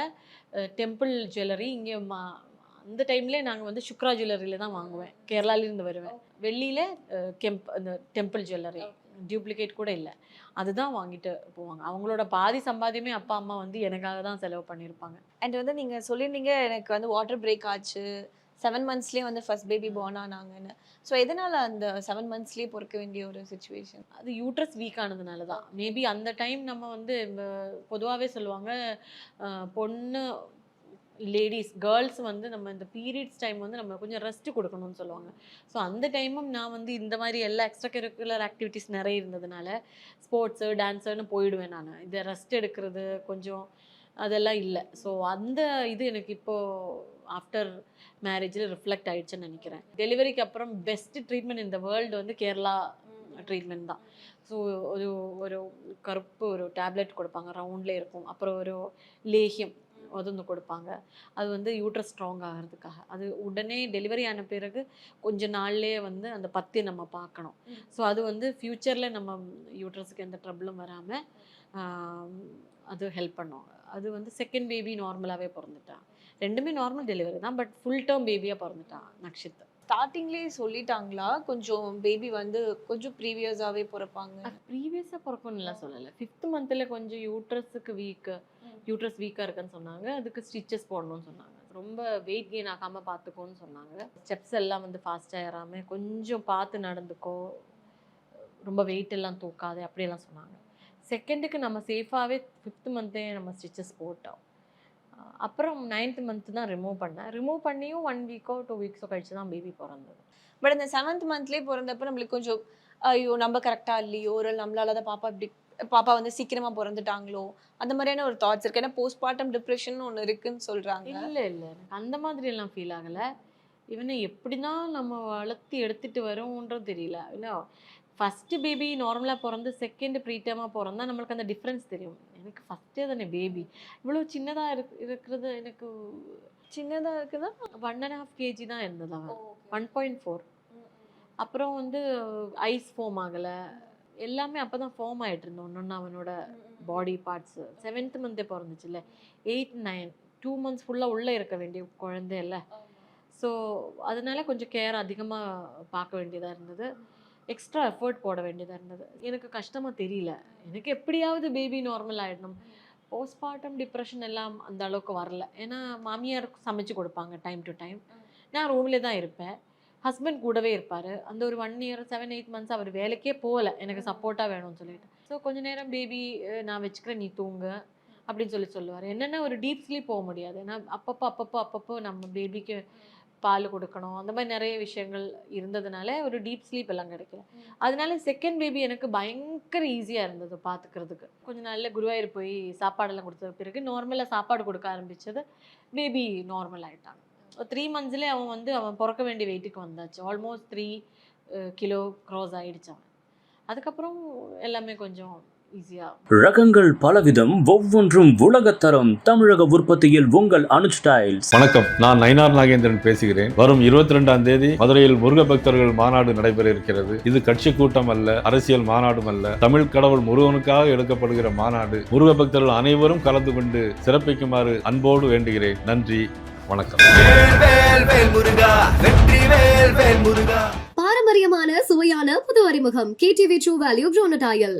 டெம்பிள் ஜுவல்லரி இங்கே மா அந்த டைம்லேயே நாங்கள் வந்து சுக்ரா ஜுவல்லரியில் தான் வாங்குவேன். கேரளாலேருந்து வருவேன். வெள்ளியில் கெம்ப் அந்த டெம்பிள் ஜுவல்லரி டியூப்ளிகேட் கூட இல்லை. அதுதான் வாங்கிட்டு போவாங்க. அவங்களோட பாதி சம்பாத்தியமே அப்பா அம்மா வந்து எனக்காக தான் செலவு பண்ணியிருப்பாங்க. அண்ட் வந்து நீங்க சொல்லியிருந்தீங்க எனக்கு வந்து வாட்டர் பிரேக் ஆச்சு. செவன் மந்த்ஸ்லேயே வந்து ஃபர்ஸ்ட் பேபி born ஆனாங்கன்னு. ஸோ எதனால அந்த செவன் மந்த்ஸ்லேயே பிறக்க வேண்டிய ஒரு சுச்சுவேஷன் அது யூட்ரஸ் வீக் ஆனதுனால தான் மேபி அந்த டைம் நம்ம வந்து பொதுவாகவே சொல்லுவாங்க பொண்ணு லேடிஸ் கேர்ள்ஸ் வந்து நம்ம இந்த பீரியட்ஸ் டைம் வந்து நம்ம கொஞ்சம் ரெஸ்ட் கொடுக்கணும்னு சொல்லுவாங்க. ஸோ அந்த டைமும் நான் வந்து இந்த மாதிரி எல்லா எக்ஸ்ட்ரா கரிக்குலர் ஆக்டிவிட்டீஸ் நிறைய இருந்ததுனால ஸ்போர்ட்ஸு டான்ஸுன்னு போயிடுவேன் நான். இதை ரெஸ்ட் எடுக்கிறது கொஞ்சம் அதெல்லாம் இல்லை. ஸோ அந்த இது எனக்கு இப்போது ஆஃப்டர் மேரேஜில் ரிஃப்ளெக்ட் ஆகிடுச்சுன்னு நினைக்கிறேன். டெலிவரிக்கு அப்புறம் பெஸ்ட் ட்ரீட்மெண்ட் இந்த வேர்ல்டு வந்து கேரளா ட்ரீட்மெண்ட் தான். ஸோ ஒரு ஒரு கருப்பு ஒரு டேப்லெட் கொடுப்பாங்க ரவுண்ட்லேயே இருக்கும். அப்புறம் ஒரு லேகியம் அது ஒன்று கொடுப்பாங்க. அது வந்து யூட்ரஸ் ஸ்ட்ராங் ஆகிறதுக்காக. அது உடனே டெலிவரி ஆன பிறகு கொஞ்ச நாள்லேயே வந்து அந்த பத்தி நம்ம பார்க்கணும். ஸோ அது வந்து ஃப்யூச்சரில் நம்ம யூட்ரஸுக்கு எந்த ட்ரபிளும் வராமல் அது ஹெல்ப் பண்ணும் அது வந்து செகண்ட் பேபி நார்மலாகவே பிறந்துட்டான். ரெண்டுமே நார்மல் டெலிவரி தான் பட் ஃபுல் டேர்ம் பேபியாக பிறந்துட்டான் நக்ஷித். ஸ்டார்டிங்லேயே சொல்லிட்டாங்களா? கொஞ்சம் பேபி வந்து கொஞ்சம் ப்ரீவியஸாகவே பிறப்பாங்க. ப்ரீவியஸாக பிறக்கணும்லாம் சொல்லலை. ஃபிஃப்த் மந்தில் கொஞ்சம் யூட்ரஸுக்கு வீக்கு யூட்ரஸ் வீக்காக இருக்குன்னு சொன்னாங்க. அதுக்கு ஸ்டிச்சஸ் போடணும்னு சொன்னாங்க. ரொம்ப வெயிட் கெயின் ஆகாமல் பார்த்துக்கோன்னு சொன்னாங்க. ஸ்டெப்ஸ் எல்லாம் வந்து ஃபாஸ்ட்டாக ஏறாமல் கொஞ்சம் பார்த்து நடந்துக்கோ. ரொம்ப வெயிட் எல்லாம் தூக்காதே அப்படியெல்லாம் சொன்னாங்க. செகண்டுக்கு நம்ம சேஃபாகவே ஃபிஃப்த் மந்த்தே நம்ம ஸ்டிச்சஸ் போட்டோம். அப்புறம் நைன்த் மந்த் தான் ரிமூவ் பண்ணேன். ரிமூவ் பண்ணியும் ஒன் வீக்கோ டூ வீக்ஸோ கழிச்சு தான் பேபி பிறந்தது. பட் இந்த செவன்த் மந்த்லேயே பிறந்தப்ப நம்மளுக்கு கொஞ்சம் ஐயோ நம்ம கரெக்டாக இல்லையோ ஒரு நம்மளால தான் பாப்பா இப்படி பாப்பா வந்து சீக்கிரமா பிறந்துட்டாங்களோ அந்த மாதிரியான ஒரு தாட்ஸ் இருக்கு. ஏன்னா போஸ்ட்மார்ட்டம் டிப்ரெஷன் ஒன்று இருக்குன்னு சொல்றாங்க. இல்லை இல்லை எனக்கு அந்த மாதிரி எல்லாம் ஃபீல் ஆகலை. இவனை எப்படி தான் நம்ம வளர்த்து எடுத்துட்டு வரோன்றது தெரியல. இல்லை ஃபஸ்ட்டு பேபி நார்மலாக பிறந்து செகண்ட் ப்ரீட்டமாக பிறந்தா நம்மளுக்கு அந்த டிஃப்ரென்ஸ் தெரியும். எனக்கு ஃபஸ்ட்டே தானே பேபி இவ்வளோ சின்னதாக இருக்கு இருக்கிறது எனக்கு சின்னதா இருக்குதா? ஒன் அண்ட் ஹாஃப் கேஜி தான் இருந்தது அவன். ஒன் பாயிண்ட் ஃபோர் அப்புறம் வந்து ஐஸ் ஃபார்ம் ஆகலை. எல்லாமே அப்போ தான் ஃபார்ம் ஆகிட்டு இருந்தோம் ஒன்று அவனோட பாடி பார்ட்ஸு செவன்த் மந்த்தே பிறந்துச்சுல்ல. எயிட் நைன் டூ மந்த்ஸ் ஃபுல்லாக உள்ளே இருக்க வேண்டிய குழந்தை இல்லை ஸோ அதனால கொஞ்சம் கேர் அதிகமாக பார்க்க வேண்டியதாக இருந்தது. எக்ஸ்ட்ரா எஃபர்ட் போட வேண்டியதாக இருந்தது. எனக்கு கஷ்டமாக தெரியல. எனக்கு எப்படியாவது பேபி நார்மல் ஆகிடணும் போஸ்ட்மார்ட்டம் டிப்ரெஷன் எல்லாம் அந்த அளவுக்கு வரல. ஏன்னா மாமியார் சமைச்சு கொடுப்பாங்க டைம் டு டைம் நான் ரூம்ல தான் இருப்பேன். ஹஸ்பண்ட் கூடவே இருப்பார். அந்த ஒரு one year seven eight months அவர் வேலைக்கே போகல. எனக்கு சப்போர்ட்டாக வேணும்னு சொல்லிட்டு. ஸோ கொஞ்ச நேரம் பேபி நான் வச்சுக்கிறேன் நீ தூங்கு அப்படின்னு சொல்லி சொல்லுவார். என்னென்ன ஒரு டீப் ஸ்லீப் போக முடியாது. ஏன்னா அப்பப்போ அப்பப்போ அப்பப்போ நம்ம பேபிக்கு பால் கொடுக்கணும். அந்த மாதிரி நிறைய விஷயங்கள் இருந்ததுனால ஒரு டீப் ஸ்லீப் எல்லாம் கிடைக்கல. அதனால செகண்ட் பேபி எனக்கு பயங்கர ஈஸியாக இருந்தது பார்த்துக்கிறதுக்கு கொஞ்ச நாள்ல குருவாயூர் போய் சாப்பாடெல்லாம் கொடுத்த பிறகு நார்மலாக சாப்பாடு கொடுக்க ஆரம்பிச்சது பேபி நார்மல் ஆயிட்டான். த்ரீ மந்த்ஸ்லேயே அவன் வந்து அவன் பிறக்க வேண்டிய வெயிட்டுக்கு வந்தாச்சு. ஆல்மோஸ்ட் த்ரீ கிலோ க்ராஸ் ஆயிடுச்சு அவன். அதுக்கப்புறம் எல்லாமே கொஞ்சம் ரகங்கள் பலவிதம் ஒவ்வொன்றும் உலகத்தரம் தமிழக உற்பத்தியில் உங்கள் அனுஜ் டைல்ஸ். வணக்கம் நான் நயினார் நாகேந்திரன் பேசுகிறேன். வரும் இருபத்தி ரெண்டாம் தேதி மதுரையில் முருக பக்தர்கள் மாநாடு நடைபெற இருக்கிறது இது கட்சி கூட்டம் அல்ல அரசியல் மாநாடும் அல்ல. தமிழ் கடவுள் முருகனுக்காக எடுக்கப்படுகிற மாநாடு. முருக பக்தர்கள் அனைவரும் கலந்து கொண்டு சிறப்பிக்குமாறு அன்போடு வேண்டுகிறேன். நன்றி வணக்கம். வேல் வேல் வேல் முருகா வெற்றி வேல் வேல் முருகா பாரம்பரியமான சுவையான புது அறிமுகம். KTV true value ப்ரோனடாயல்